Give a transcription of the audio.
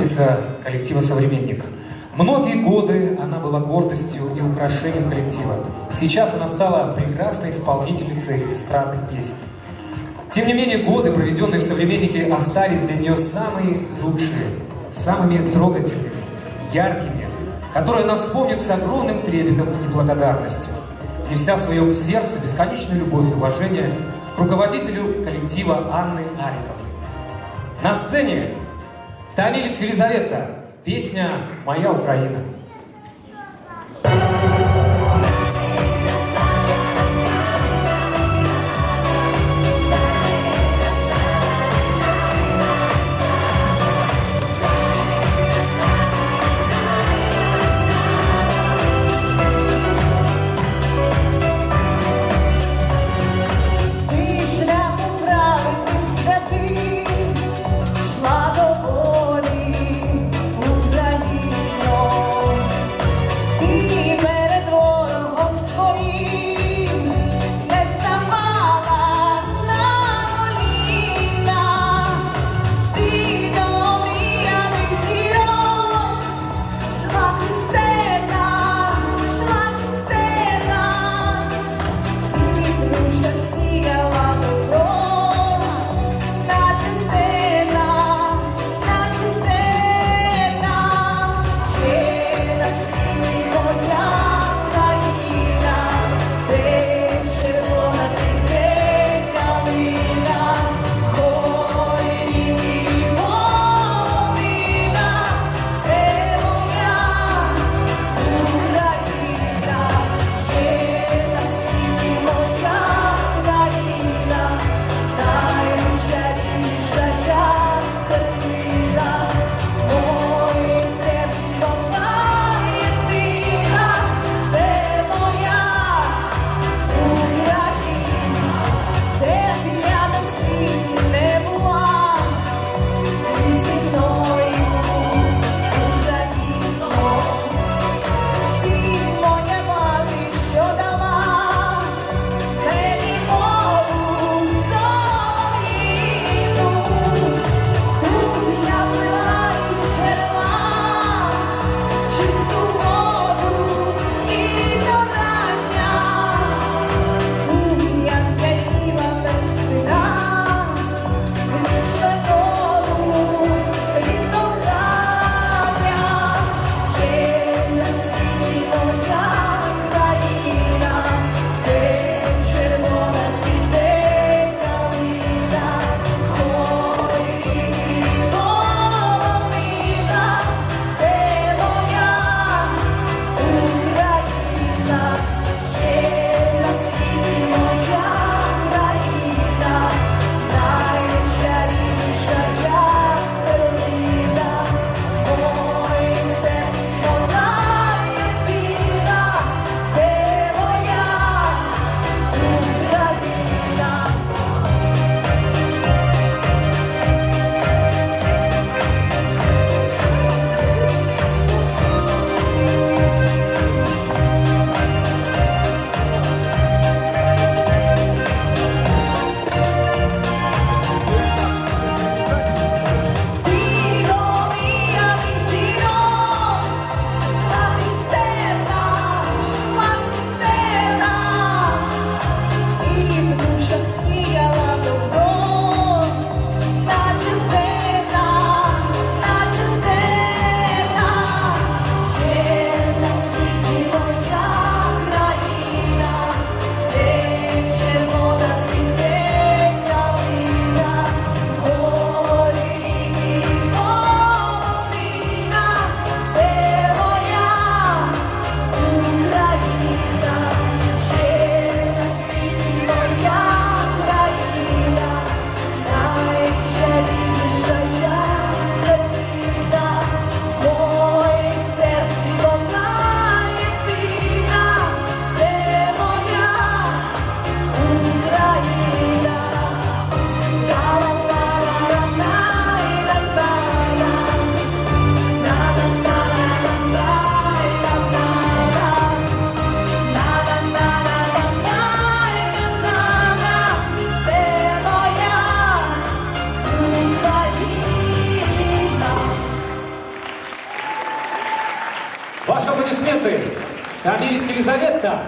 представительница коллектива «Современник». Многие годы она была гордостью и украшением коллектива. Сейчас она стала прекрасной исполнительницей эстрадных песен. Тем не менее, годы, проведенные в «Современнике», остались для нее самые лучшие, самыми трогательными, яркими, которые она вспомнит с огромным трепетом и благодарностью, неся в своем сердце бесконечную любовь и уважение к руководителю коллектива Анны Ариковны. На сцене Томилец Елизавета, песня «Моя Украина». Ти Аплодисменты. Томилец Елизавета